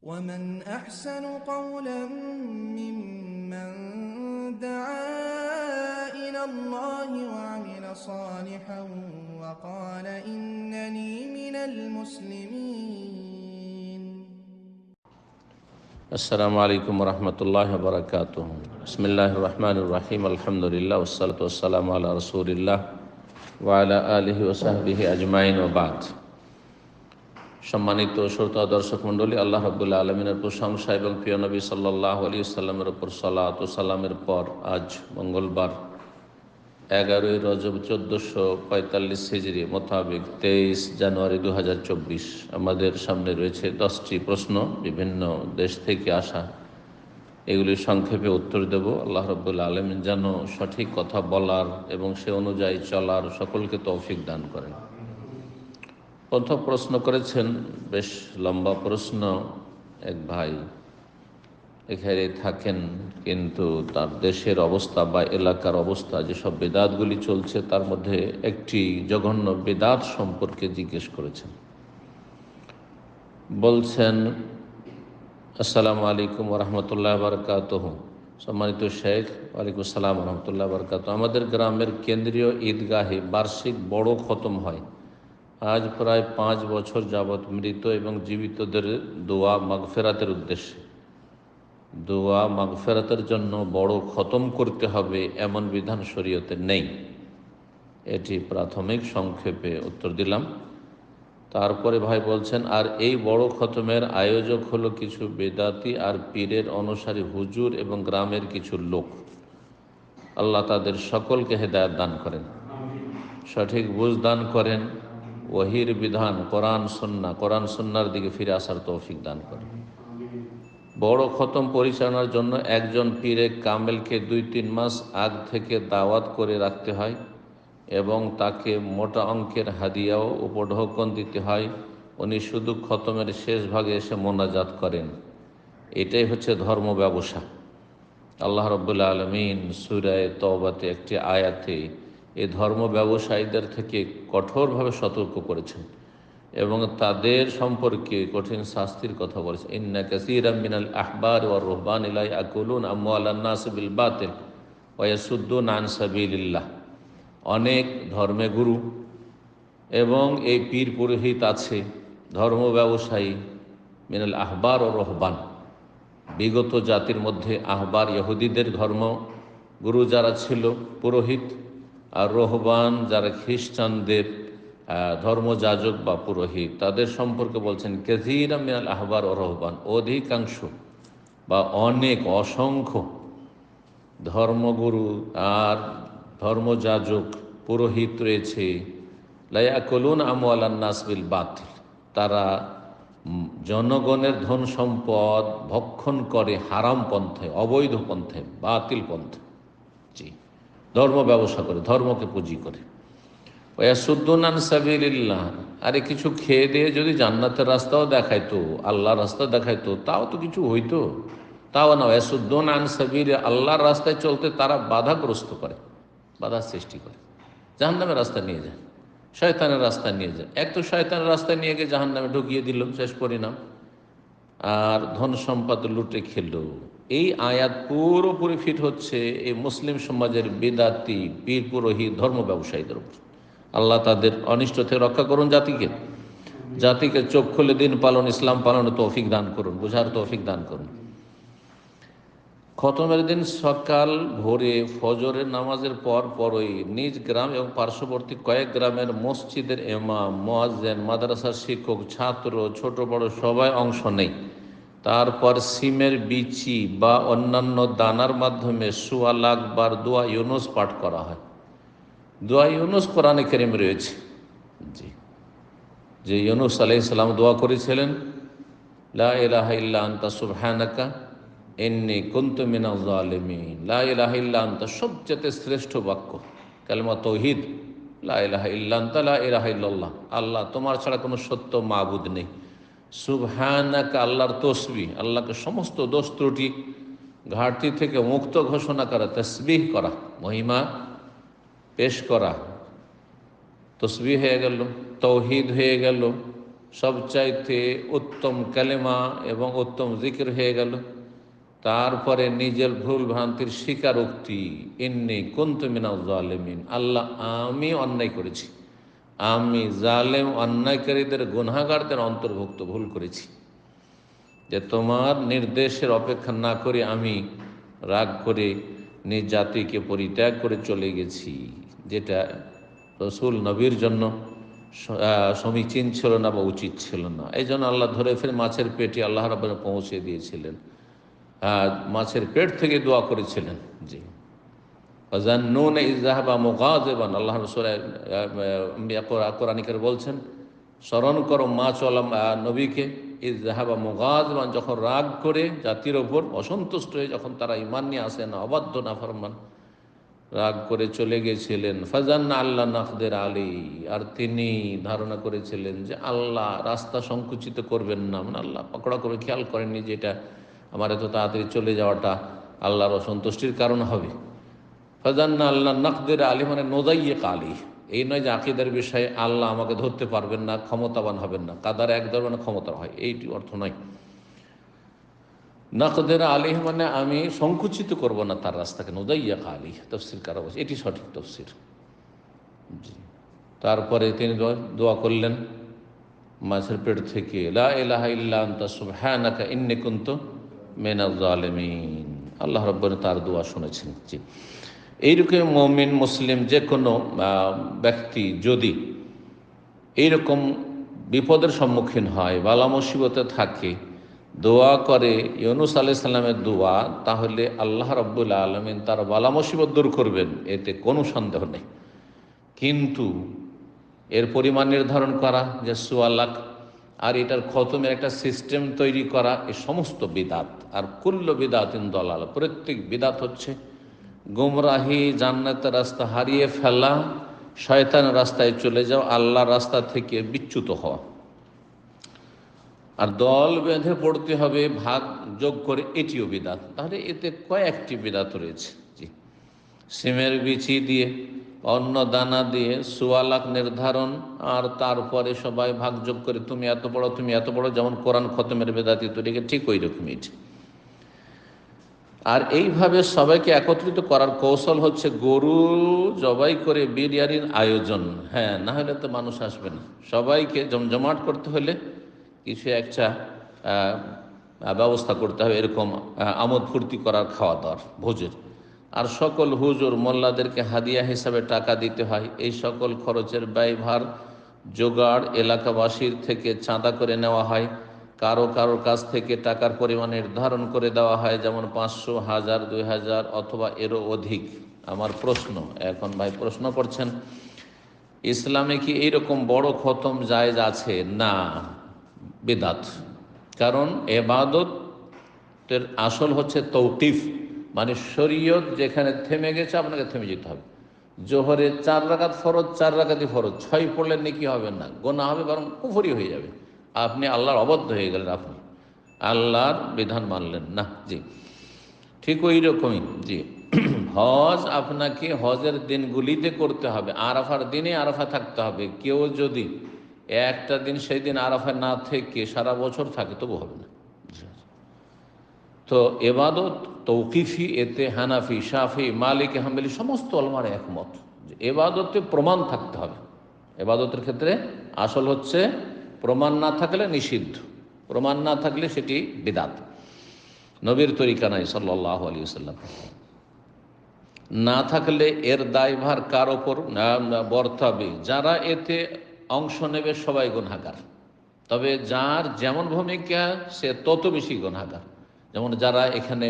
ومن أحسن قولا ممن دعا إلى الله وعمل صالحا وقال إنني من المسلمين. السلام عليكم ورحمة الله وبركاته. بسم الله الرحمن الرحيم. الحمد لله والصلاة والسلام على رسول الله وعلى آله وصحبه أجمعين وبعد. সম্মানিত শ্রোতা দর্শক মণ্ডলী, আল্লাহ রবুল্লা আলমিনের প্রশংসা এবং প্রিয় নবী সাল্লাহ আলী সাল্লামের ওপর সালাত ও সালামের পর আজ মঙ্গলবার এগারোই রজব চোদ্দোশো পঁয়তাল্লিশ হিজড়ি মোতাবেক তেইশ জানুয়ারি দু হাজার চব্বিশ আমাদের সামনে রয়েছে দশটি প্রশ্ন, বিভিন্ন দেশ থেকে আসা। এগুলি সংক্ষেপে উত্তর দেব। আল্লাহ রব্বুল্লা আলমিন যেন সঠিক কথা বলার এবং সে অনুযায়ী চলার সকলকে তৌফিক দান করেন। প্রথম প্রশ্ন করেছেন, বেশ লম্বা প্রশ্ন, এক ভাই। এখানে থাকেন কিন্তু তার দেশের অবস্থা বা এলাকার অবস্থা, যেসব বেদাতগুলি চলছে, তার মধ্যে একটি জঘন্য বেদাত সম্পর্কে জিজ্ঞেস করেছেন। বলছেন, আসসালামু আলাইকুম রহমতুল্লাহ বারকাত সম্মানিত শেখ, ওয়ালাইকুম আসসালাম রহমতুল্লাহ বারকাত আমাদের গ্রামের কেন্দ্রীয় ঈদগাহে বার্ষিক বড় খতম হয়। আজ প্রায় পাঁচ বছর যাবৎ মৃত এবং জীবিতদের দোয়া মাগফেরাতের উদ্দেশ্যে। দোয়া মাগফেরাতের জন্য বড় খতম করতে হবে এমন বিধান শরীয়তে নেই। এটি প্রাথমিক সংক্ষেপে উত্তর দিলাম। তারপরে ভাই বলছেন, আর এই বড় খতমের আয়োজক হলো কিছু বেদাতি আর পীরের অনুসারী হুজুর এবং গ্রামের কিছু লোক। আল্লাহ তাদের সকলকে হেদায়ত দান করেন। সঠিক বুঝ দান করেন। ওহির বিধান, কোরআন সন্না কোরআন সন্ন্যার দিকে ফিরে আসার তৌফিক দান করেন বড় খতম পরিচালনার জন্য একজন পীরে কামেলকে দুই তিন মাস আগ থেকে দাওয়াত করে রাখতে হয় এবং তাকে মোটা অঙ্কের হাদিয়াও উপঢৌকন দিতে হয়। উনি শুধু খতমের শেষ ভাগে এসে মোনাজাত করেন। এটাই হচ্ছে ধর্ম ব্যবসা। আল্লাহ রব্বুল্লা আলমিন সুরায় তওবাতে একটি আয়াতে এই ধর্ম ব্যবসায়ীদের থেকে কঠোরভাবে সতর্ক করেছেন এবং তাদের সম্পর্কে কঠিন শাস্তির কথা বলেছে ইন্না কাসির মিনাল আহবার ওয়া রহবান ইলাই আকুলুন বিল বাতিল ওয়াসুদ্দুন আন সাবিলিল্লাহ। অনেক ধর্মে গুরু এবং এই পীর পুরোহিত আছে, ধর্ম ব্যবসায়ী মিনাল আহবার ও রহবান। বিগত জাতির মধ্যে আহবার ইহুদিদের ধর্ম গুরু যারা ছিল, পুরোহিত আর রহবান যারা খ্রিস্টানদের ধর্মযাজক বা পুরোহিত, তাদের সম্পর্কে বলছেন কেজিরা মিনাল আহবার ও রহবান, অধিকাংশ বা অনেক অসংখ্য ধর্মগুরু আর ধর্মযাজক পুরোহিত রয়েছে। লাইয়া কলুন লায়াকলুন আমওয়ালান্নাসবিল বাতিল। তারা জনগণের ধন সম্পদ ভক্ষণ করে হারাম পন্থে অবৈধ পন্থে বাতিল পন্থে ধর্ম ব্যবসা করে, ধর্মকে পুঁজি করে। ওয়াসুদ্দুনান সাবিল্লাহ আরে কিছু খেয়ে দিয়ে যদি জান্নাতের রাস্তাও দেখাইতো, আল্লাহর রাস্তা দেখাইতো, তাও তো কিছু হইতো। তাও না ওয়াসুদ্দুন আন সাবিল, আল্লাহর রাস্তায় চলতে তারা বাধাগ্রস্ত করে বাধার সৃষ্টি করে। জাহান্নামের রাস্তা নিয়ে যায়, শয়তানের রাস্তা নিয়ে যায়। এক তো শয়তানের রাস্তায় নিয়ে গিয়ে জাহান্নামে ঢুকিয়ে দিল, শেষ পরিণাম। আর ধন সম্পদ লুটে খেল। এই আয়াত পুরোপুরি ফিট হচ্ছে এই মুসলিম সমাজের বেদাতি পীর পুরোহিত ধর্ম ব্যবসায়ীদের উপর। আল্লাহ তাদের অনিষ্ট থেকে রক্ষা করুন জাতিকে। জাতিকে চোখ খুলে দিন পালন, ইসলাম পালনে তৌফিক দান করুন, বুঝার তৌফিক দান করুন। খতমের দিন সকাল ভোরে ফজরের নামাজের পর পরই নিজ গ্রাম এবং পার্শ্ববর্তী কয়েক গ্রামের মসজিদের এমাম মোয়াজেন মাদ্রাসার শিক্ষক, ছাত্র, ছোট বড় সবাই অংশ নেই। তারপর সিমের বিচি বা অন্যান্য দানার মাধ্যমে সুয়া লাখবার দোয়া, ইউনুস পাঠ করা হয়। দোয়া ইউনুস কোরআনে কেরিম রয়েছে। জি। যে ইউনুস আলাইসাল্লাম দোয়া করেছিলেন, লা ইলাহা ইল্লা আন্তা সুবহানাকা এন্নি কুন্তু জালিমিন লা ইলাহা ইল্লা সবচেয়ে শ্রেষ্ঠ বাক্য। কালমা তৌহিদ, লা ইলাহা ইল্লা লা ইলাহা ইল্লাল্লাহ। আল্লাহ তোমার ছাড়া কোনো সত্য মাবুদ নেই। সুবহানাকা আল্লাহর তসবি আল্লাহকে সমস্ত দোষ ত্রুটি, ঘাটতি থেকে মুক্ত ঘোষণা করা, তসবিহ করা, মহিমা পেশ করা তসবি হয়ে গেল তৌহিদ হয়ে গেল, সবচাইতে উত্তম কালেমা এবং উত্তম জিকির হয়ে গেল। তারপরে নিজের ভুল ভ্রান্তির স্বীকারোক্তি এমনি কুন্তু মিনা আল্লাহ আমি অন্যায় করেছি। আমি জালেম অন্যায়কারীদের গুনাগারদের অন্তর্ভুক্ত, ভুল করেছি। যে তোমার নির্দেশের অপেক্ষা না করে আমি রাগ করে নিজ জাতিকে পরিত্যাগ করে চলে গেছি, যেটা রসুল নবীর জন্য সমীচীন ছিল না বা উচিত ছিল না। এই জন্য আল্লাহ ধরে ফের মাছের পেটে আল্লাহ রাবেন পৌঁছে দিয়েছিলেন। মাছের পেট থেকে দোয়া করেছিলেন। জি। ফাজান্নুন ইজাহাবা মুগাজেবান আল্লাহ কোরআনিকার বলছেন স্মরণ করো মা আহ, নবীকে ইজাহাবা মুগাজবান যখন রাগ করে জাতির ওপর অসন্তুষ্ট হয়ে যখন তারা ইমান নিয়ে আসে না অবাধ্য না ফরমান রাগ করে চলে গেছিলেন। ফাজান্না আল্লাহ নাকদের আলী আর তিনি ধারণা করেছিলেন যে আল্লাহ রাস্তা সংকুচিত করবেন না। মানে আল্লাহ পকড়া করে খেয়াল করেননি যে এটা আমার এত তাড়াতাড়ি চলে যাওয়াটা আল্লাহর অসন্তুষ্টির কারণ হবে। ফাজান্না আল্লাহ নাকদের আলী মানে নোদাইয়ে কালী এই নয় যে আকিদের বিষয়ে আল্লাহ আমাকে ধরতে পারবেন না, ক্ষমতাবান হবেন না। কাদার এক ধরনের ক্ষমতা হয়, এইটি অর্থ নয়। নাকদের আলিহ মানে আমি সংকুচিত করব না তার রাস্তাকে নোদাইয়া কালি তফসির কারা বলছে এটি সঠিক তফসির। তারপরে তিনি দোয়া- করলেন, মাছের পেট থেকে, লা ইলাহা ইল্লা আনতা সুবহানাকা ইন্নী কুনতু মিনাজ জালিমিন আল্লাহ রাব্বুল তার দোয়া শুনেছেন। জি। এইরকম মমিন, মুসলিম যে কোনো ব্যক্তি যদি এইরকম বিপদের সম্মুখীন হয়, বালা মুসিবতে থাকে, দোয়া করে, ইউনুস আলাই সাল্লামের দোয়া, তাহলে আল্লাহ রব্বুল আলমিন তার বালা মুসিবত দূর করবেন, এতে কোনো সন্দেহ নেই। কিন্তু এর পরিমাণ নির্ধারণ করা যে সুয়ালাক আর এটার খতমের একটা সিস্টেম তৈরি করা, এ সমস্ত বিদাত। আর কুল্ল বিদাত ইন দলাল, প্রত্যেক বিদাত হচ্ছে গুমরাহি জান্নাতের রাস্তা হারিয়ে ফেলা শয়তান রাস্তায় চলে যাও আল্লাহ রাস্তা থেকে বিচ্যুত হওয়া আর দল বেঁধে পড়তে হবে, ভাগ যোগ করে, এটিও বিদাত। তাহলে এতে কয়েকটি বিদাত রয়েছে। জি। সিমের বিচি দিয়ে, অন্ন দানা দিয়ে, সুয়ালাক নির্ধারণ, আর তারপরে সবাই ভাগ যোগ করে, তুমি এত বড়, তুমি এত বড়, যেমন কোরআন খতমের বেদাতি তৈরিকে ঠিক ওই রকমই। আর এইভাবে সবাইকে একত্রিত করার কৌশল হচ্ছে গরু জবাই করে বিরিয়ানির আয়োজন। হ্যাঁ না হলে তো মানুষ আসবে না। সবাইকে জমজমাট করতে হলে কিছু একটা ব্যবস্থা করতে হবে, এরকম আমোদ ফুর্তি করার খাওয়া দাওয়ার, ভোজের। আর সকল হুজুর মোল্লাদেরকে হাদিয়া হিসাবে টাকা দিতে হয়। এই সকল খরচের ব্যয়ভার জোগাড় এলাকাবাসীর থেকে চাঁদা করে নেওয়া হয়। কারও কারও কাছ থেকে টাকার পরিমাণ নির্ধারণ করে দেওয়া হয়, যেমন পাঁচশো, হাজার, দুই হাজার অথবা এরও অধিক। আমার প্রশ্ন, এখন ভাই প্রশ্ন করছেন, ইসলামে কি এইরকম বড় খতম জায়েজ আছে? না, বেদাত। কারণ এবাদতের আসল হচ্ছে তৌকিফ মানে শরীয়ত যেখানে থেমে গেছে, আপনাকে থেমে যেতে হবে। জোহরে চার রাকাত ফরজ, চার রাকাতই ফরজ, ছয় পড়লে নাকি হবে না, গোনা হবে, বরং কুফরি হয়ে যাবে। আপনি আল্লাহর অবদ্ধ হয়ে গেলেন আপনি। আল্লাহর বিধান মানলেন। না, জি। ঠিক ওই রকমই জি। হজ আপনাকে হজের দিনগুলিতে করতে হবে। আরাফার দিনে আরাফা থাকতে হবে। কেউ যদি একটা দিন সেই দিন আরাফা না থেকে সারা বছর থাকে, তবু হবে না। তো এবাদত, তৌকিফি, এতে হানাফি, শাফি, মালিক, হাম্বেলি, সমস্ত অলমার একমত। এবাদতে প্রমাণ থাকতে হবে। এবাদতের ক্ষেত্রে আসল হচ্ছে প্রমাণ না থাকলে নিষিদ্ধ। প্রমাণ না থাকলে সেটি বিদাত। নবীর তরিকা নাই সাল্লাহ আলী সাল্লাম না থাকলে এর দায়ভার কার ওপর? বর্তাবে। যারা এতে অংশ নেবে সবাই গুণাগার তবে যার যেমন ভূমিকা, সে তত বেশি গুণাগার যেমন যারা এখানে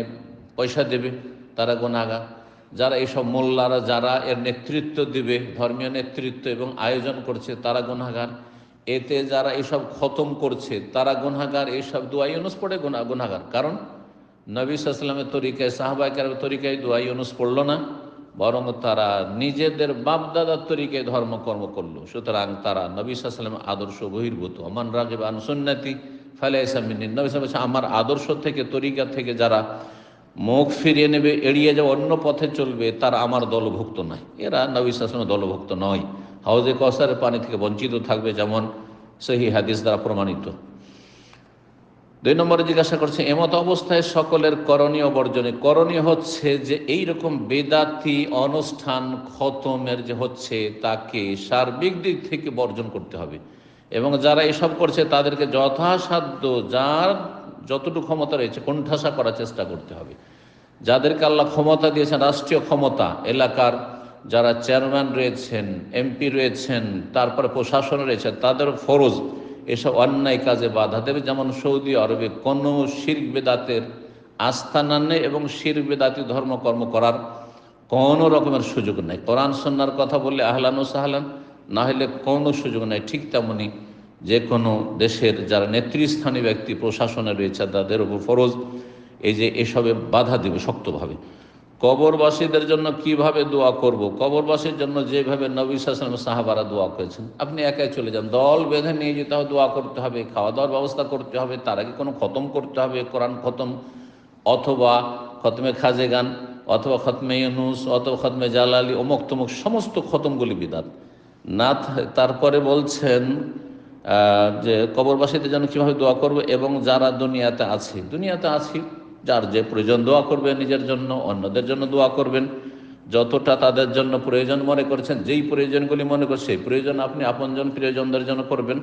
পয়সা দেবে, তারা গুণাগার যারা এইসব মোল্লারা, যারা এর নেতৃত্ব দিবে, ধর্মীয় নেতৃত্ব এবং আয়োজন করছে, তারা গুণাগার এতে যারা এসব খতম করছে, তারা গুণাগার এইসব দোয়াই অনুস পড়ে গুণা গুণাগার কারণ নবী সাল্লামের তরিকায় সাহাবাইকার তরিকায় দোয়াই অনুস পড়ল না, বরং তারা নিজেদের বাপদাদার তরিকায় ধর্মকর্ম করল। সুতরাং তারা নবী সাল্লাম আদর্শ বহির্ভূত। অমান রাগিব আনসুন্নাতি ফালে ইসামিন নবী সাল্লাম আমার আদর্শ থেকে, তরিকা থেকে যারা মুখ ফিরিয়ে নেবে, এড়িয়ে যাওয়া অন্য পথে চলবে, তারা আমার দলভুক্ত নয়। এরা নবী সাল্লামের দলভুক্ত নয়। হাউজে কসারের পানি থেকে বঞ্চিত থাকবে যেমন সহি হাদিস দ্বারা প্রমাণিত। দুই নম্বরে জিজ্ঞাসা করছে, এমত অবস্থায় সকলের করণীয় বর্জনে, করণীয় হচ্ছে যে এই রকম বেদাতি অনুষ্ঠান খতমের যে হচ্ছে, তাকে সার্বিক দিক থেকে বর্জন করতে হবে। এবং যারা এসব করছে, তাদেরকে যথাসাধ্য যার যতটুকু ক্ষমতা রয়েছে, কোণঠাসা করার চেষ্টা করতে হবে। যাদেরকে আল্লাহ ক্ষমতা দিয়েছেন, রাষ্ট্রীয় ক্ষমতা, এলাকার যারা চেয়ারম্যান রয়েছেন, এমপি রয়েছেন, তারপরে প্রশাসন রয়েছেন তাদের ফরজ এসব অন্যায় কাজে বাধা দেবে। যেমন সৌদি আরবে কোনো শির্ক বেদাতের আস্থানা নেই এবং শির বেদাতি ধর্মকর্ম করার কোনো রকমের সুযোগ নেই। কোরআন সন্ন্যার কথা বললে আহলান ও সাহলান, না হলে কোনো সুযোগ নেই। ঠিক তেমনই যে কোনো দেশের যারা নেতৃস্থানীয় ব্যক্তি, প্রশাসনে রয়েছে, তাদের উপর ফরজ। এই যে এসবে বাধা দেবে শক্তভাবে। কবরবাসীদের জন্য কীভাবে দোয়া করব? কবরবাসীর জন্য যেভাবে নবী সালাম সাহাবারা দোয়া করেছেন, আপনি একাই চলে যান। দল বেঁধে নিয়ে যেতে হবে, দোয়া করতে হবে খাওয়া দাওয়ার ব্যবস্থা করতে হবে, তার আগে কোনো খতম করতে হবে, কোরআন খতম, অথবা খতমে খাজে গান, অথবা খতমে ইউনুস, অথবা খতমে জালালি অমুক তমুক সমস্ত খতমগুলি বিদাত। না তারপরে বলছেন যে কবরবাসীদের জন্য কীভাবে দোয়া করবে এবং যারা দুনিয়াতে আছে, দুনিয়াতে আছি যার যে প্রয়োজন দোয়া করবেন নিজের জন্য, অন্যদের জন্য দোয়া করবেন। যতটা তাদের জন্য প্রয়োজন মনে করছেন, যেই প্রয়োজনগুলি মনে করছে সেই প্রয়োজন আপনি আপনজন প্রিয়জনদের জন্য করবেন।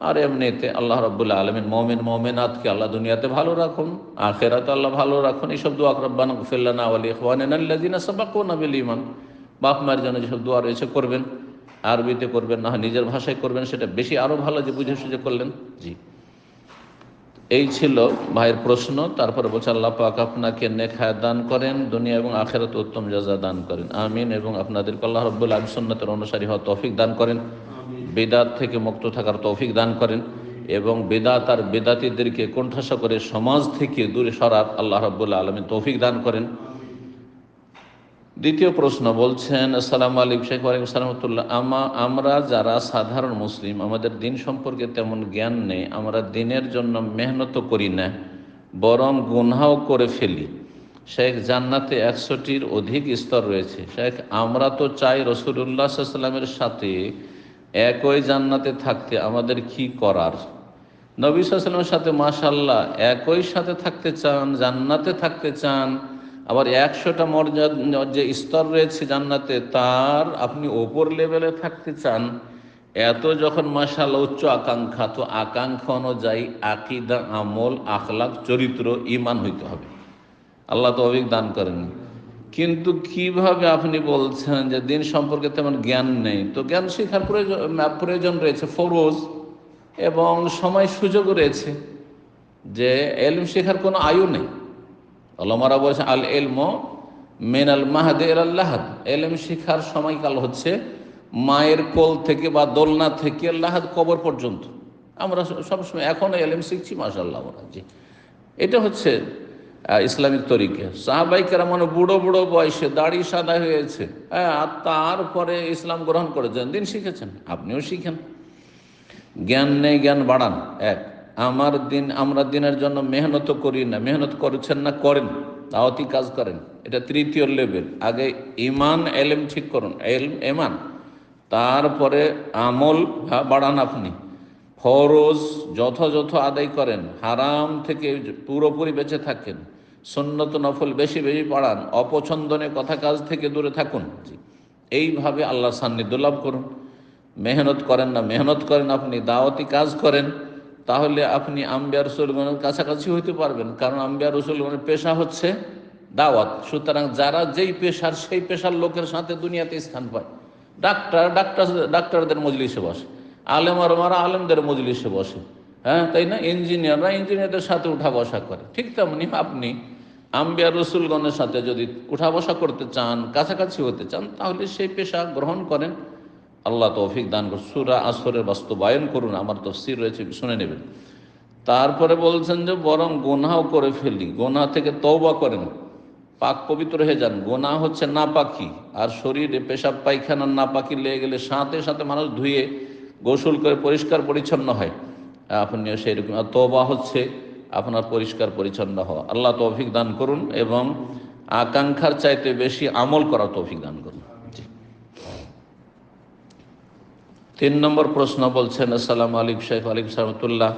আর এমনিতে আল্লাহ রব্বুল্লাহ আলমিন মমিন, মমিনাতকে আল্লাহ দুনিয়াতে ভালো রাখুন, আখেরাত আল্লাহ ভালো রাখুন। এইসব দোয়া রব্বান ফিল্লানা আলী ইখওয়ানিনা সাবাকুন আবিল ইমান বাপ, মায়ের জন্য যেসব দোয়া রয়েছে করবেন। আরবিতে করবেন না, নিজের ভাষায় করবেন, সেটা বেশি আরও ভালো যে বুঝে সুঝে করলেন। জি। এই ছিল ভাইয়ের প্রশ্ন। তারপরে বলছে আল্লাহ পাক আপনাকে নেখায় দান করেন দুনিয়া এবং আখেরাত উত্তম যাজা দান করেন। আমিন এবং আপনাদেরকে আল্লাহ রব্বুল আলম সন্ন্যতের অনুসারী হওয়া তৌফিক দান করেন। বেদাত থেকে মুক্ত থাকার তৌফিক দান করেন এবং বেদাত আর বেদাতিদেরকে কণ্ঠাসা করে সমাজ থেকে দূরে সরার আল্লাহ রব্বুল আলমী তৌফিক দান করেন। দ্বিতীয় প্রশ্ন বলছেন, আসসালাম আলিক শেখ সালামতুল্লাহ আমা, আমরা যারা সাধারণ মুসলিম, আমাদের দিন সম্পর্কে তেমন জ্ঞান নেই, আমরা দিনের জন্য মেহনত করি না, বরং গুনহাও করে ফেলি। শেখ, জান্নাতে একশোটির অধিক স্তর রয়েছে। শেখ, আমরা তো চাই রসুল্লাহ সাল্লামের সাথে একই জান্নাতে থাকতে, আমাদের কি করার? নবী সাল্লামের সাথে মাশাল্লাহ একই সাথে থাকতে চান, জান্নাতে থাকতে চান আবার একশোটা মর্যাদা যে স্তর রয়েছে জান্নাতে, তার আপনি ওপর লেভেলে থাকতে চান, এত যখন মাসাল উচ্চ আকাঙ্ক্ষা, তো আকাঙ্ক্ষা অনুযায়ী আকিদা, আমল, আখলাক, চরিত্র ইমান হইতে হবে। আল্লাহ তো অভিক দান করেননি কিন্তু কীভাবে আপনি বলছেন যে দিন সম্পর্কে তেমন জ্ঞান নেই? তো জ্ঞান শেখার প্রয়োজন প্রয়োজন রয়েছে, ফরোজ, এবং সময় সুযোগ রয়েছে, যে এলম শেখার কোনো আয়ু নেই। আল্লামারা বলছেন আল এলম মেন আল মাহাদে আল্লাহাদ এলম শিখার সময়কাল হচ্ছে মায়ের কোল থেকে বা দোলনা থেকে আল্লাহাদ কবর পর্যন্ত। আমরা সবসময় এখনও এলএম শিখছি মাসাল্লাহ জি। এটা হচ্ছে ইসলামিক তরিকে। সাহাবাইকেরা মানে বুড়ো বুড়ো বয়সে দাড়ি সাদা হয়েছে হ্যাঁ আর তারপরে ইসলাম গ্রহণ করেছেন, দিন শিখেছেন, আপনিও শিখেন। জ্ঞান নেই, জ্ঞান বাড়ান, এক। আমার দিন, আমরা দিনের জন্য মেহনত করি না, মেহনত করছেন না, করেন। দাওয়াতি কাজ করেন? এটা তৃতীয় লেভেল আগে ইমান, এলেম ঠিক করুন। এলম এমান তারপরে আমল বাড়ান আপনি। ফরজ যথাযথ আদায় করেন। হারাম থেকে পুরোপুরি বেঁচে থাকেন। সন্ন্যত নফল বেশি বেশি পাড়ান অপছন্দনে কথা কাজ থেকে দূরে থাকুন। এইভাবে আল্লাহ সান্নিধ্য লাভ করুন। মেহনত করেন না, মেহনত করেন আপনি। দাওয়াতি কাজ করেন। তাহলে আপনি আম্বিয়া রসুলগণের কাছাকাছি হইতে পারবেন, কারণ আম্বিয়া রসুলগণের পেশা হচ্ছে দাওয়াত। সুতরাং যারা যেই পেশার, সেই পেশার লোকের সাথে দুনিয়াতে স্থান পায়। ডাক্তার ডাক্তার, ডাক্তারদের মজলিসে বসে। আলেম আর মারা আলেমদের মজলিসে বসে। হ্যাঁ তাই না? ইঞ্জিনিয়াররা ইঞ্জিনিয়ারদের সাথে উঠা বসা করে। ঠিক তেমনি আপনি আম্বিয়া রসুলগণের সাথে যদি উঠা বসা করতে চান, কাছাকাছি হতে চান, তাহলে সেই পেশা গ্রহণ করেন। আল্লাহ তৌফিক দান করুন। সুরা আসরের বাস্তবায়ন করুন, আমার তফসির রয়েছে, শুনে নেবেন। তারপরে বলছেন যে, বরং গোনাও করে ফেলি গোনা থেকে তওবা করেন, পাক পবিত্র হয়ে যান। গোনা হচ্ছে না পাখি আর শরীরে পেশাব পায়খানার না পাখি লেগে গেলে সাথে সাথে মানুষ ধুয়ে, গোসল করে পরিষ্কার পরিচ্ছন্ন হয়। আপনিও সেই রকম আর তৌবা হচ্ছে আপনার পরিষ্কার পরিচ্ছন্ন হওয়া। আল্লাহ তৌফিক দান করুন এবং আকাঙ্ক্ষার চাইতে বেশি আমল করা তৌফিক দান করুন। তিন নম্বর প্রশ্ন বলছেন, আসসালাম আলিক শেখ আলিক সাহমতুল্লাহ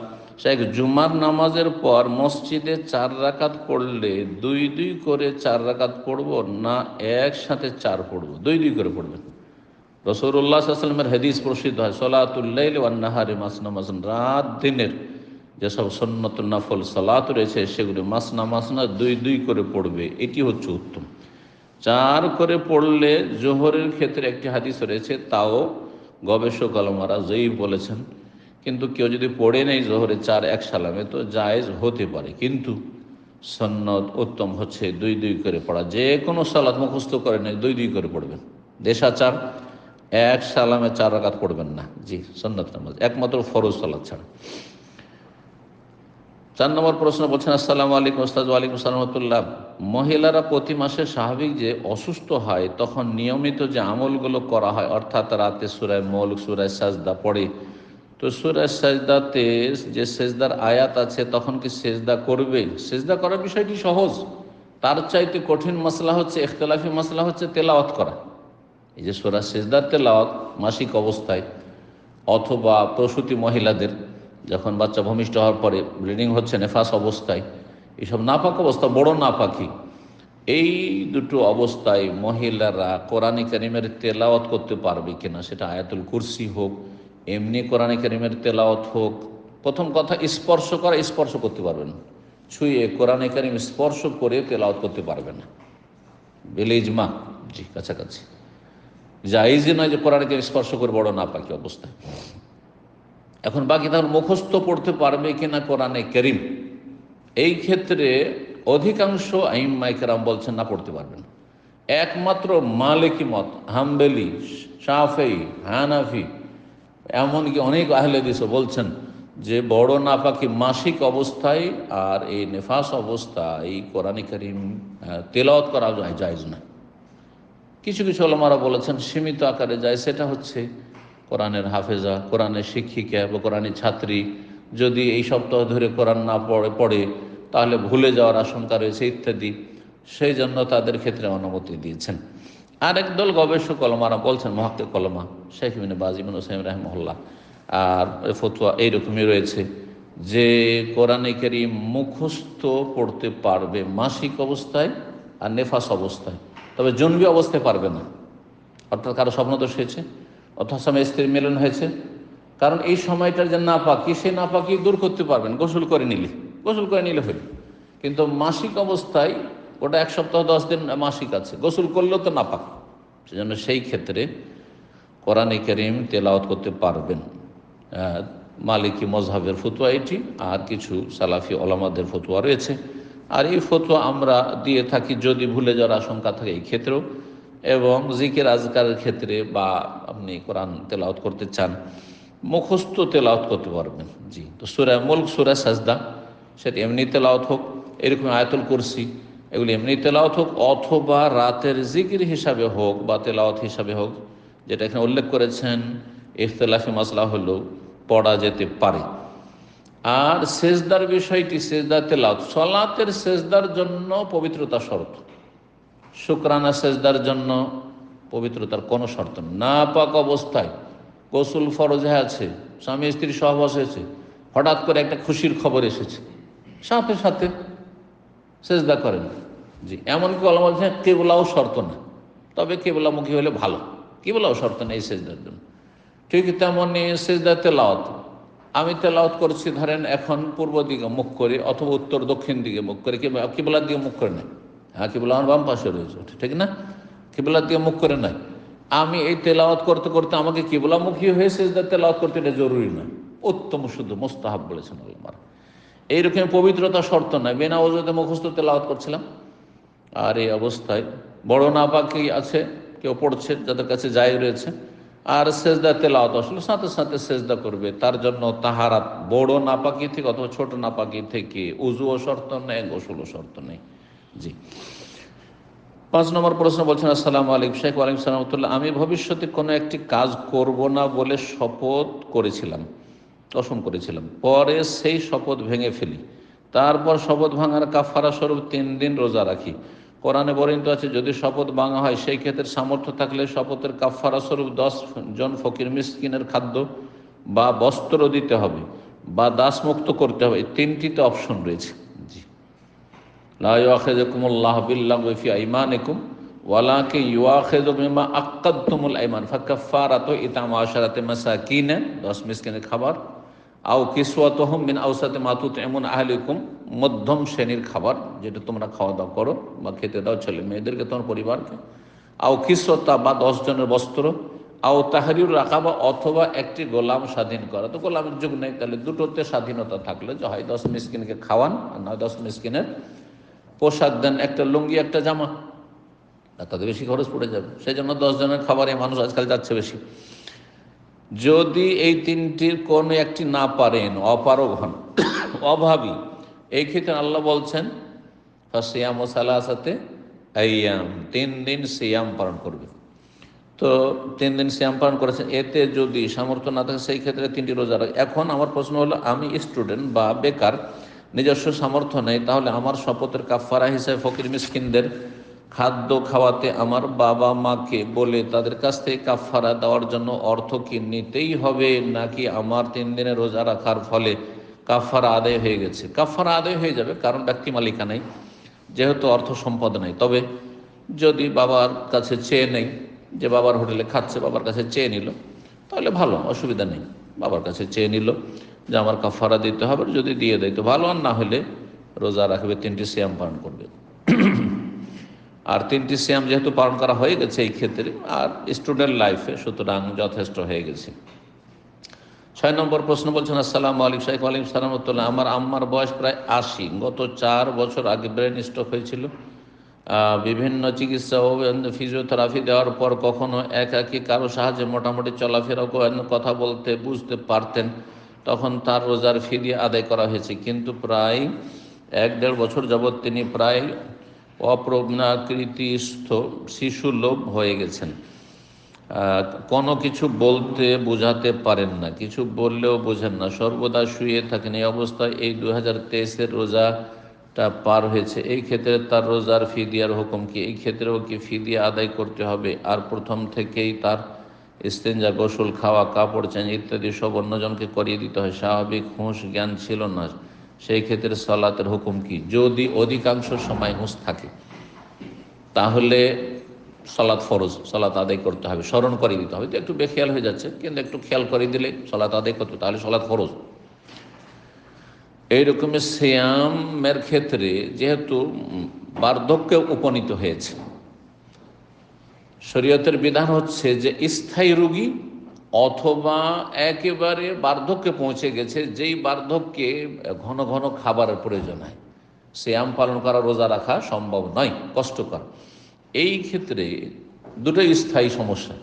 শেখ জুমার নামাজের পর মসজিদে চার রাকাত পড়লে দুই দুই করে চার রাকাত পড়ব না একসাথে চার পড়ব? দুই দুই করে পড়বেন রসৌরুল্লাহ আসলামের হাদিস প্রসিদ্ধ হয় সলাতুল্লাইল ওয়ান্নাহারি মাসনা মাসন রাত দিনের যেসব সন্নত নাফল, সালাত রয়েছে, সেগুলি মাস নামাজ না, দুই দুই করে পড়বে। এটি হচ্ছে উত্তম। চার করে পড়লে জোহরের ক্ষেত্রে একটি হাদিস রয়েছে, তাও গবেষক আলমারা যেই বলেছেন, কিন্তু কেউ যদি পড়ে নেই জোহরে চার এক সালামে, তো জায়েজ হতে পারে। কিন্তু সন্ন্যত উত্তম হচ্ছে দুই দুই করে পড়া। যে কোনো সালাদ মুখস্থ করে নেই, দুই দুই করে পড়বেন। দেশাচার, এক সালামে চার রাকাত পড়বেন না। জি, সন্ন্যত নামাজ। একমাত্র ফরজ সালাদ ছাড়া। চার নম্বর প্রশ্ন বলছেন, আসসালামু আলাইকুম ওস্তাদ আলাইকুম সালামতুল্লাহ মহিলারা প্রতি মাসে স্বাভাবিক যে অসুস্থ হয়, তখন নিয়মিত যে আমলগুলো করা হয়, অর্থাৎ রাতে সুরায় মৌল সুরায় সাজদা পড়ে। তো সুরায় সাজদাতে যে সেজদার আয়াত আছে, তখন কি সেজদা করবে সেজদা করার বিষয়টি সহজ। তার চাইতে কঠিন মশলা হচ্ছে ইখতলাফি মশলা হচ্ছে তেলাওয়াত করা। এই যে সুরা সেজদার তেলাওয়াত মাসিক অবস্থায়, অথবা প্রসূতি মহিলাদের যখন বাচ্চা ভূমিষ্ঠ হওয়ার পরে ব্লিডিং হচ্ছে, নেফাস অবস্থায় এইসব নাপাক অবস্থা, বড় নাপাকি। এই দুটো অবস্থায় মহিলারা কোরআনে করিমের তেলাওয়াত করতে পারবে কিনা সেটা আয়াতুল কুরসি হোক, এমনি কোরআনে করিমের তেলাওয়াত হোক, প্রথম কথা স্পর্শ করা, স্পর্শ করতে পারবে না ছুঁয়ে কোরআনে করিম স্পর্শ করে তেলাওয়াত করতে পারবে না। বেলেজমা জি, কাছাকাছি। জাইজই নয় যে কোরআনে করিম স্পর্শ করে বড় না নাপাকি অবস্থায়। এখন বাকি তার মুখস্থ পড়তে পারবে কিনা কোরআনে করিম। এই ক্ষেত্রে অধিকাংশ আইম মাইকেরাম বলছেন, না, পড়তে পারবেন একমাত্র মালিকি মত, হাম্বেলি সাফেই হানাফি, এমনকি অনেক আহলে আহলেদিসও বলছেন যে, বড় নাপাকি মাসিক অবস্থায় আর এই নেফাস অবস্থা এই কোরআনে করিম তেলাওয়াত করা যায় না কিছু কিছু ওলামারা বলেছেন, সীমিত আকারে যায়। সেটা হচ্ছে কোরআনের হাফেজা, কোরআনের শিক্ষিকা বা কোরআনের ছাত্রী যদি এই সপ্তাহ ধরে কোরআন না পড়ে পড়ে, তাহলে ভুলে যাওয়ার আশঙ্কা রয়েছে ইত্যাদি। সেই জন্য তাদের ক্ষেত্রে অনুমতি দিয়েছেন। আরেক দল গবেষক কলমারা বলছেন মহাক্কে কলমা, শেখ ইমিন বাজিমিন হোসেন রহমহল্লা আর ফতুয়া এইরকমই রয়েছে যে, কোরআনে কেরিম মুখস্থ পড়তে পারবে মাসিক অবস্থায় আর নেফাস অবস্থায়। তবে জন্মী অবস্থায় পারবে না। অর্থাৎ কারও স্বপ্নদোষ হয়েছে? অর্থাৎ স্বামী স্ত্রীর মিলন হয়েছে। কারণ এই সময়টার যে না পাকি সে না পাকি দূর করতে পারবেন, গোসল করে নিলে। গোসল করে নিলে হইল। কিন্তু মাসিক অবস্থায় ওটা এক সপ্তাহ, দশ দিন মাসিক আছে। গোসল করলেও তো না পাক সেজন্য সেই ক্ষেত্রে কোরআনে করিম তেলাওয়াত করতে পারবেন। মালিকি মজহাবের ফতুয়া এটি, আর কিছু সালাফি ওলামাদের ফতুয়া রয়েছে। আর এই ফতুয়া আমরা দিয়ে থাকি যদি ভুলে যাওয়ার আশঙ্কা থাকে, এই ক্ষেত্রেও এবং জিকের আজকারের ক্ষেত্রে বা আপনি কোরআন তেলাওত করতে চান, মুখস্থ তেলাওত করতে পারবেন। জি, তো সুরা মুল্ক, সুরা সাজদা, সেটা এমনি তেলাওত হোক, এরকম আয়তুল কুরসি, এগুলি এমনি তেলাওত হোক, অথবা রাতের জিকির হিসাবে হোক বা তেলাওত হিসাবে হোক, যেটা এখানে উল্লেখ করেছেন ইফতলাফি মশলা হলেও পড়া যেতে পারে। আর সেজদার বিষয়টি, সেজদা তেলাওত সলাতের সেজদার জন্য পবিত্রতা শর্ত। শুক্রানা সেজদার জন্য পবিত্রতার কোনো শর্ত না পাক অবস্থায় গোসল ফরজে আছে, স্বামী স্ত্রী সহবাস হয়েছে, হঠাৎ করে একটা খুশির খবর এসেছে। সাথে সাথে সেজদা করেন। জি, এমনকি বলা বলছে কেবলাও শর্ত না। তবে কেবলামুখী হলে ভালো। কেবলাও শর্ত নেই এই সেজদার জন্য। ঠিক তেমনই সেজদা তেলাওয়াত। আমি তেলাওয়াত করছি, ধরেন এখন পূর্ব দিকে মুখ করে অথবা উত্তর দক্ষিণ দিকে মুখ করে কেবলার দিকে মুখ করে নেয় হ্যাঁ কিবলা আমার বাম পাশে রয়েছে, ঠিক না? কিবলার দিকে মুখ করে নাই। আমি এই তেলাওয়াত করতে করতে আমাকে কিবলামুখী হয়ে সেজদা তেলাওয়াত করতে এটা জরুরি না। উত্তম শুধু মোস্তাহাব বলেছেন আল্লাহ এইরকম পবিত্রতা শর্ত নয় বেনা ওজতে মুখস্থ তেলাওয়াত করছিলাম। আর এই অবস্থায় বড় নাপাকি আছে, কেউ পড়ছে, যাদের কাছে যাই রয়েছে। আর সেজদা তেলাওয়াত আসলে সাথে সাথে সেজদা করবে। তার জন্য তাহারাত বড় নাপাকি থেকে অথবা ছোট নাপাকি থেকে উজুও শর্ত নেই, গোসলও শর্ত নেই। জি। পাঁচ নম্বর প্রশ্ন বলছেন, আসসালাম আলাইকুম শেখ ওয়ালাইকুম সালামতুল্লাহ আমি ভবিষ্যতে কোনো একটি কাজ করব না বলে শপথ করেছিলাম কসম করেছিলাম। পরে সেই শপথ ভেঙে ফেলি। তারপর শপথ ভাঙার কাফারা স্বরূপ তিন দিন রোজা রাখি। কোরআনে বর্ণিত আছে, যদি শপথ ভাঙা হয়, সেই ক্ষেত্রে সামর্থ্য থাকলে শপথের কাফারা স্বরূপ দশ জন ফকির মিসকিনের খাদ্য বা বস্ত্র দিতে হবে বা দাসমুক্ত করতে হবে। তিনটিতে অপশন রয়েছে। দশ খাবার মিন এমন মধ্যম শ্রেণির খাবার, যেটা তোমরা খাওয়া দাওয়া করো বা খেতে দাও ছেলে মেয়েদেরকে, তোমার পরিবারকে। আও কিসওয়াতা বা দশ জনের বস্ত্র আও তাহারিউর রাখা বা অথবা একটি গোলাম স্বাধীন করা। তো গোলামের যুগ নেই, তাহলে দুটোতে স্বাধীনতা থাকলে যে হয় দশ মিসকিনকে খাওয়ান আর নয় দশ মিসকিনের পোশাক দেন, একটা লুঙ্গি, একটা জামা। তাতে বেশি খরচ পড়ে যাবে। সেই জন্য দশজনের খাবারে মানুষ আজকাল যাচ্ছে বেশি। যদি এই তিনটির কোনো একটি না পারেন, অপারগ হন, অভাবী, এই ক্ষেত্রে আল্লাহ বলছেন সিয়াম ও সালাসাতে আইয়াম, তিন দিন সিয়াম পালন করবে। তো তিন দিন সিয়াম পালন করেছেন, এতে যদি সামর্থ্য না থাকে, সেই ক্ষেত্রে তিনটি রোজা রাখে। এখন আমার প্রশ্ন হলো, আমি স্টুডেন্ট বা বেকার নিজস্ব সামর্থ্য নেই, তাহলে আমার শপথের কাফারা হিসেবে ফকির মিসকিনদের খাদ্য খাওয়াতে আমার বাবা মাকে বলে তাদের কাছ থেকে কাফারা দেওয়ার জন্য অর্থ কি নিতেই হবে নাকি আমার তিন দিনের রোজা রাখার ফলে কাফারা আদায় হয়ে গেছে? কাফারা আদায় হয়ে যাবে কারণ ব্যক্তি মালিকা নেই? যেহেতু অর্থ সম্পদ নেই। তবে যদি বাবার কাছে চেয়ে নেই, যে বাবার হোটেলে খাচ্ছে, বাবার কাছে চেয়ে নিল, তাহলে ভালো, অসুবিধা নেই। বাবার কাছে চেয়ে নিল যে আমার কাফারা দিতে হবে, যদি দিয়ে দেয়, তো ভালো, আর না হলে রোজা রাখবে, তিনটি শ্যাম পালন করবে। আর তিনটি শ্যাম যেহেতু পালন করা হয়ে গেছে এই ক্ষেত্রে, আর স্টুডেন্ট লাইফে সুতরাং যথেষ্ট হয়ে গেছে। ছয় নম্বর প্রশ্ন বলছেন, আসসালাম আলিক শাহ আলিম সালামতুল্লাহ আমার আম্মার বয়স প্রায় আশি, গত চার বছর আগে ব্রেন স্ট্রোক হয়েছিল। বিভিন্ন চিকিৎসা ও ফিজিওথেরাপি দেওয়ার পর কখনো একাকি কারও সাহায্যে মোটামুটি চলাফেরা কথা বলতে, বুঝতে পারতেন। তখন তার রোজার ফি দিয়ে আদায় করা হয়েছে। কিন্তু প্রায় এক দেড় বছর যাবৎ তিনি প্রায় অপ্রজ্ঞাকৃতিস্থ শিশু লোভ হয়ে গেছেন। কোনো কিছু বলতে বোঝাতে পারেন না। কিছু বললেও বোঝেন না। সর্বদা শুয়ে থাকেন। এই অবস্থায় এই দু হাজার তেইশের রোজাটা পার হয়েছে। এই ক্ষেত্রে তার রোজার ফি দেওয়ার হুকুম কি? এই ক্ষেত্রেও কি ফি দিয়ে আদায় করতে হবে? আর প্রথম থেকেই তার ইস্তেঞ্জা গোসল, খাওয়া, কাপড় চেঞ্জ ইত্যাদি সব অন্যজনকে করিয়ে দিতে হয়। স্বাভাবিক হুঁশ জ্ঞান ছিল না। সেই ক্ষেত্রে সলাতের হুকুম কি? যদি অধিকাংশ সময় হুঁশ থাকে, তাহলে সলাৎ ফরজ সলাৎ আদায় করতে হবে, স্মরণ করে দিতে হবে। তো একটু বেখেয়াল হয়ে যাচ্ছে, কিন্তু একটু খেয়াল করে দিলে সলাৎ আদায় করতে তাহলে সলাৎ ফরজ। এইরকমের শ্যামের ক্ষেত্রে যেহেতু বার্ধক্যে উপনীত হয়েছে শরীয়তের বিধান হচ্ছে যে স্থায়ী রোগী অথবা একেবারে বার্ধক্যে পৌঁছে গেছে, যেই বার্ধক্যে ঘন ঘন খাবারের প্রয়োজন হয়। শ্যাম পালন করা, রোজা রাখা সম্ভব নয়, কষ্টকর। এই ক্ষেত্রে দুটোই স্থায়ী সমস্যা।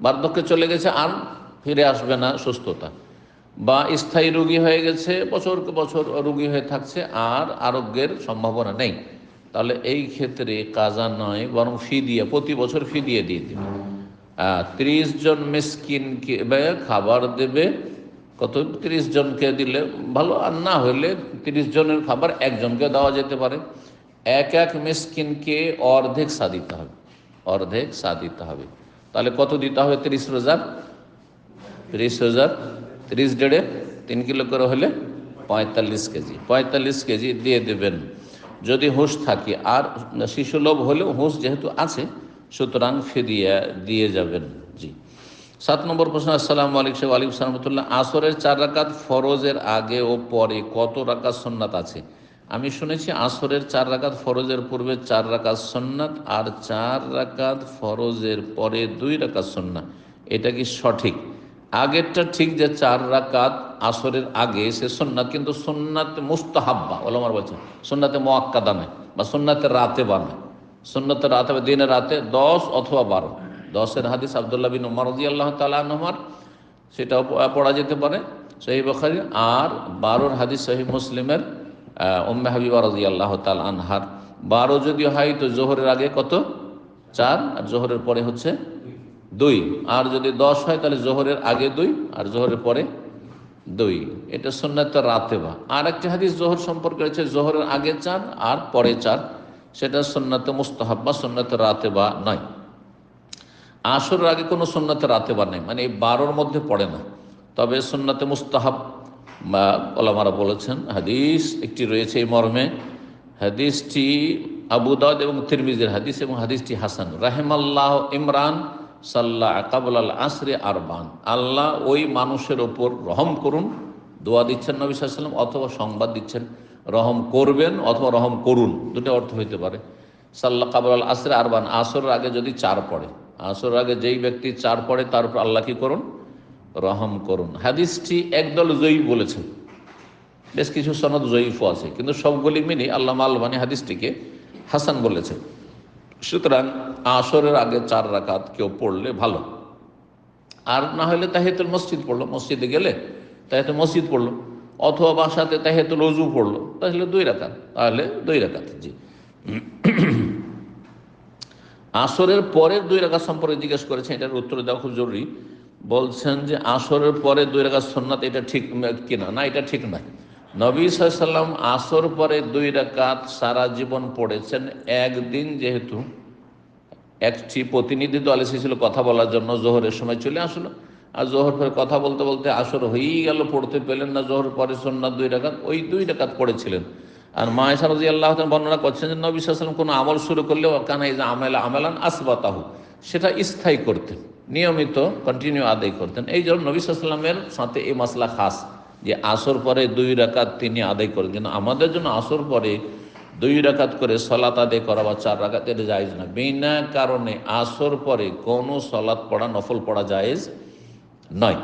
বার্ধক্যে চলে গেছে, আর ফিরে আসবে না সুস্থতা। বা স্থায়ী রোগী হয়ে গেছে, বছরকে বছর রোগী হয়ে থাকছে, আর আরোগ্যের সম্ভাবনা নেই। তাহলে এই ক্ষেত্রে কাজা নয়, বরং ফি দিয়ে, প্রতি বছর ফি দিয়ে দিয়ে দেবে ত্রিশ জন মিসকিনকে খাবার দেবে, কত? তিরিশ জনকে দিলে ভালো, আর না হলে তিরিশ জনের খাবার একজনকে দেওয়া যেতে পারে। এক এক মিসকিনকে অর্ধেক সা দিতে হবে, অর্ধেক সা দিতে হবে। তাহলে কত দিতে হবে? তিরিশ রোজার? তিরিশ রোজার? তিরিশ ডেড়ে তিন কিলো করে হলে পঁয়তাল্লিশ কেজি। পঁয়তাল্লিশ কেজি দিয়ে দেবেন। যদি হুঁশ থাকে, আর শিশুলোভ হলেও হুঁশ যেহেতু আছে, সুতরাং ফিরিয়ে দিয়ে যাবেন। জি। সাত নম্বর প্রশ্ন, আসসালামু আলাইকুম সাহেব আলিম সালামতুল্লাহ আসরের চার রাকাত ফরজের আগে ও পরে কত রাকাত সন্ন্যাত আছে? আমি শুনেছি আসরের চার রাকাত ফরজের পূর্বে চার রাকাত সন্ন্যাত আর চার রাকাত ফরজের পরে দুই রাকাত সন্ন্যাত এটা কি সঠিক? আগেরটা ঠিক যে চার রাকাত আসরের আগে সে সোননাথ কিন্তু সোননাথে মুস্তাহাব্বা, ওলামার বলছেন সোননাথে মোয়াক্কাদা নয় বা সোননাথে রাতে বানায় সোননাথে রাতে বা দিনে রাতে দশ অথবা বারো। দশের হাদিস আবদুল্লাহ বিন রাজি আল্লাহ তালাহমার সেটাও পড়া যেতে পারে। সহি বখারি আর বারোর হাদিস সহি মুসলিমের উম্মে হাবিবা রাজি আল্লাহ তাল আনহার। বারো যদি হয় তো জোহরের আগে কত? চার, আর জোহরের পরে হচ্ছে দুই। আর যদি দশ হয়, তাহলে জোহরের আগে দুই, আর জোহরের পরে দুই। এটা সন্ন্যত রাতে বা আর একটি হাদিস জোহর সম্পর্কে রয়েছে, জোহরের আগে চার, আর পরে চার। সেটা সন্ন্যতে মুস্তাহাব বা সন্ন্যতে রাতে বা নয়। আসরের আগে কোনো সন্ন্যতে রাতে বা নেই মানে এই বারোর মধ্যে পড়ে না। তবে সন্ন্যতে মুস্তাহাব বা ওলামারা বলেছেন, হাদিস একটি রয়েছে এই মর্মে। হাদিসটি আবু দাউদ এবং তিরমিজের হাদিস এবং হাদিসটি হাসান। রাহেমাল্লাহ ইমরান সাল্লাহ আকাবুল আল আসরে আরবান। আল্লাহ ওই মানুষের ওপর রহম করুন, দোয়া দিচ্ছেন নবী সাল্লাম অথবা সংবাদ দিচ্ছেন, রহম করবেন অথবা রহম করুন, দুটো অর্থ হইতে পারে। সাল্লাহ কাবুল আসরে আরবান, আসরের আগে যদি চার পড়ে আসর আগে যেই ব্যক্তি চার পড়ে, তার উপর আল্লাহ কি করুন? রহম করুন। হাদিসটি একদল জয়ী বলেছেন। বেশ কিছু সনদ জয়ীফও আছে, কিন্তু সবগুলি মিলে আল্লাহ আলবানি হাদিসটিকে হাসান বলেছেন। সুতরাং আসরের আগে চার রাকাত কেউ পড়লে ভালো। আর না হলে তাহেতুল মসজিদ পড়ল, মসজিদে গেলে তাহেতুল মসজিদ পড়ল, অথবা বাসাতে তাহেতুল অজু পড়ল, তাহলে দুই রাকাত, তাহলে দুই রাকাত, জি। আসরের পরের দুই রাকাত সম্পর্কে জিজ্ঞেস করেছেন, এটার উত্তর দেওয়া খুব জরুরি। বলছেন যে আসরের পরে দুই রাকাত সন্ন্যাত এটা ঠিক কিনা? না, এটা ঠিক নয়। নবী সাল্লাম আসর পরে দুই রাকাত সারা জীবন পড়েছেন। একদিন যেহেতু একটি প্রতিনিধি দল এসেছিল কথা বলার জন্য, জোহরের সময় চলে আসলো। আর জোহর পরে কথা বলতে বলতে আসর হয়েই গেল, পড়তে পেলেন না জোহর পরে সন্ন্যাত দুই রাকাত, ওই দুই রাকাত পড়েছিলেন। আর মায়েশা রাজি আল্লাহ বর্ণনা করছেন যে নবী সাল্লাম কোনো আমল শুরু করলেও কানা যে আমেলা আমেলান আসবাতাহু, সেটা স্থায়ী করতেন, নিয়মিত কন্টিনিউ আদায় করতেন। এই জন্য নবী সাল্লামের সাথে এই মশলা খাস। যে আসর পরে দুই রাকাত তিনি আদায় করেন। কিন্তু আমাদের জন্য আসর পরে দুই রাকাত করে সলাত আদায় করা বা চার রাকাত এটা জায়েজ না। বিনা কারণে আসর পরে কোনো সলাৎ পড়া, নফল পড়া জায়েজ নয়।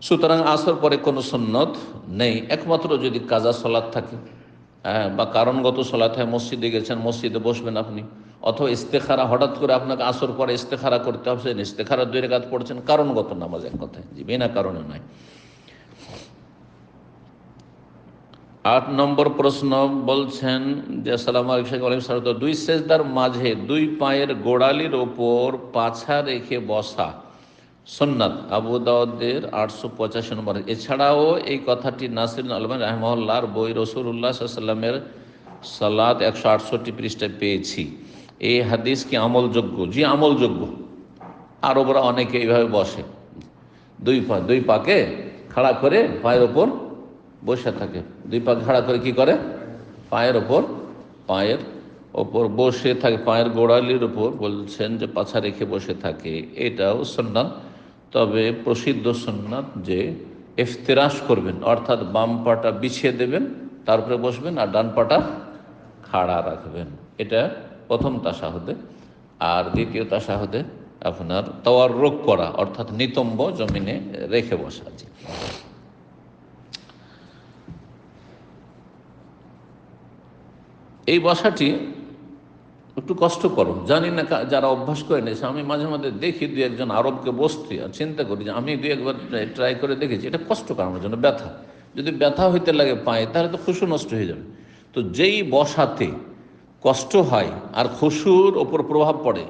সুতরাং আসর পরে কোনো সুন্নত নেই। একমাত্র যদি কাজা সলাৎ থাকে হ্যাঁ বা কারণগত সলাৎ হয়, মসজিদে গেছেন, মসজিদে বসবেন আপনি, অথবা ইস্তেখারা, হঠাৎ করে আপনাকে আসর পরে ইস্তেখারা করতে হবে ইস্তেখারা দুই রেখাত পড়ছেন, কারণগত নামাজ এক কথায় বিনা কারণে নয়। আট নম্বর প্রশ্ন বলছেন যে সালাম। আলিম দুই সেজদার মাঝে দুই পায়ের গোড়ালির ওপর পাছা রেখে বসা সন্ন্যাত আবু দাউদের আটশো পঁচাশি নম্বর। এছাড়াও এই কথাটি নাসির আলমান রহমল্লার বই রসুল্লাহ সাল্লামের সালাদ একশো আটষট্টি পৃষ্ঠায় পেয়েছি। এই হাদিস কি আমলযোগ্য? জি, আমলযোগ্য। আরবরা অনেকে এইভাবে বসে। দুই পা, দুই পাকে খাড়া করে পায়ের ওপর বসে থাকে। দুই পা খাড়া করে কি করে? পায়ের ওপর পায়ের ওপর বসে থাকে, পায়ের গোড়ালির ওপর বলছেন যে পাছা রেখে বসে থাকে। এটাও সন্ন্যাত তবে প্রসিদ্ধ সন্ন্যাত যে এফতেরাস করবেন, অর্থাৎ বাম পাটা বিছিয়ে দেবেন তারপরে বসবেন আর ডান পাটা খাড়া রাখবেন। এটা প্রথম তাসা তাসাহদে। আর দ্বিতীয় তাসা তাসাহদে আপনার তওয়ার রোগ করা, অর্থাৎ নিতম্ব জমিনে রেখে বসা। এই বসাটি একটু কষ্ট করো জানি না যারা অভ্যাস করে নিয়েছে, আমি মাঝে মাঝে দেখি দু একজন আরবকে বসতে আর চিন্তা করি যে আমি দু একবার ট্রাই করে দেখেছি, এটা কষ্ট আমার জন্য, ব্যথা। যদি ব্যথা হইতে লাগে পায়ে, তাহলে তো খুশু নষ্ট হয়ে যাবে। তো যেই বসাতে কষ্ট হয় আর খুশুর ওপর প্রভাব পড়ে